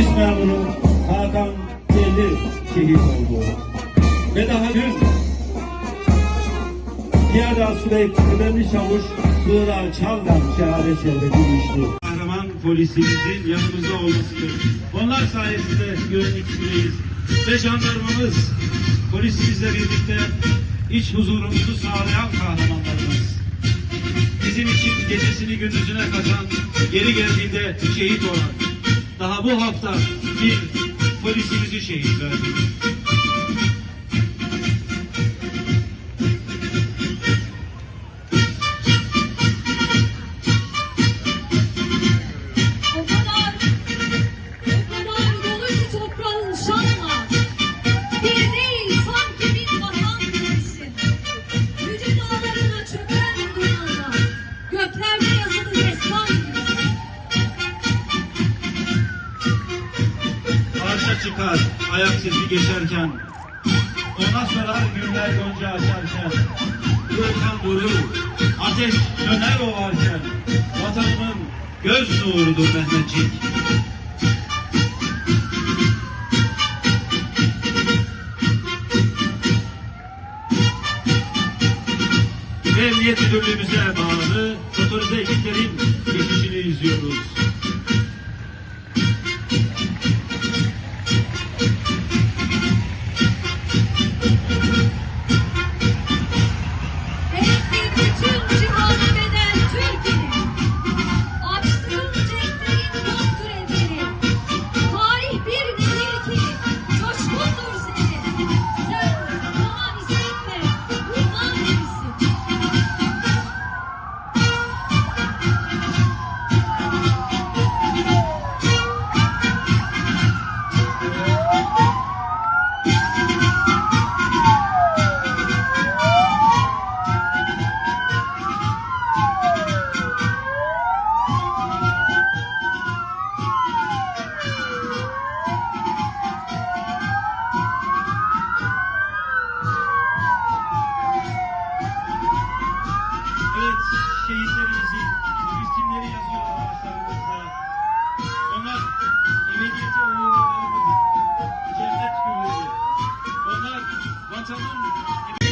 polis memuru Hakan Deli şehit oldu. Ve daha dün Piyada Süleyk Kıdemli Çavuş Iğra Çavdar şehadet şerbeti Kahraman polisimizin yanımızda olmasıdır. Onlar sayesinde güvenlik içindeyiz. Ve jandarmamız polisimizle birlikte iç huzurumuzu sağlayan kahramanlarımız. Bizim için gecesini gündüzüne katan, geri geldiğinde şehit olan, daha bu hafta bir polisimizi şehit verdik. Çıkar ayak sesi geçerken, ona sorar güller gonca açarken, Volkan durur, ateş döner ovarken, vatanımın göz nurudur Mehmetçik. Emniyet Müdürlüğümüze bağlı motorize ekiplerin geçişini izliyoruz.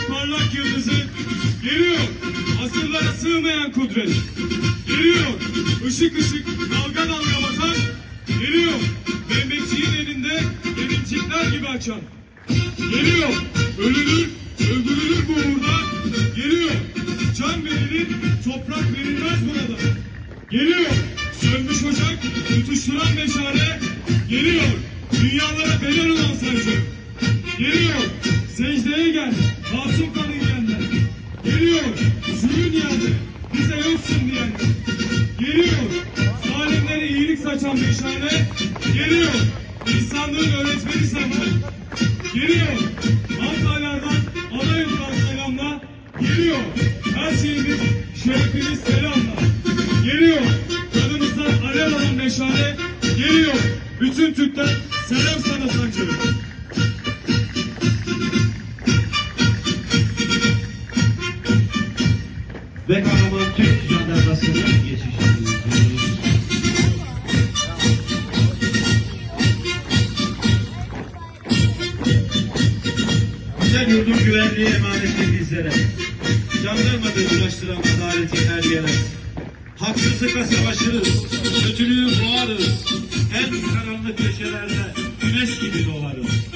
Parlak yıldızı geliyor. Asırlara sığmayan kudret. Geliyor. Işık ışık dalga dalga vatan. Geliyor. Mehmetçiğin elinde gelincikler gibi açan. Geliyor. Ölülür, öldürülür bu uğurda. Geliyor. Can verilir, toprak verilmez burada. Geliyor. Sönmüş ocak, tutuşturan meşale. Geliyor. Dünyalara bedel olan sancı. Geliyor. Secdeye gel. Masum kanı yiyenler. Geliyor. Sürün yerde. Bize yoksun diyenler. Geliyor. Zalimlere iyilik saçan meşale. Geliyor. İnsanlığın öğretmeni senden. Geliyor. Antalya'dan Anayurt'tan selamla. Geliyor. Her şeyimiz, şerefimiz selamla. Geliyor. Kanımızdan alev alan meşale. Geliyor. Bütün Türkler selam sana sancıyor. Ve kahraman Türk jandarmasının geçişini. Güzel yurdun güvenliği emanetli bizlere. Jandarmadır ulaştıran adaleti her yere. Haksızlıkla savaşırız, kötülüğü boğarız. En karanlık köşelerde güneş gibi doğarız.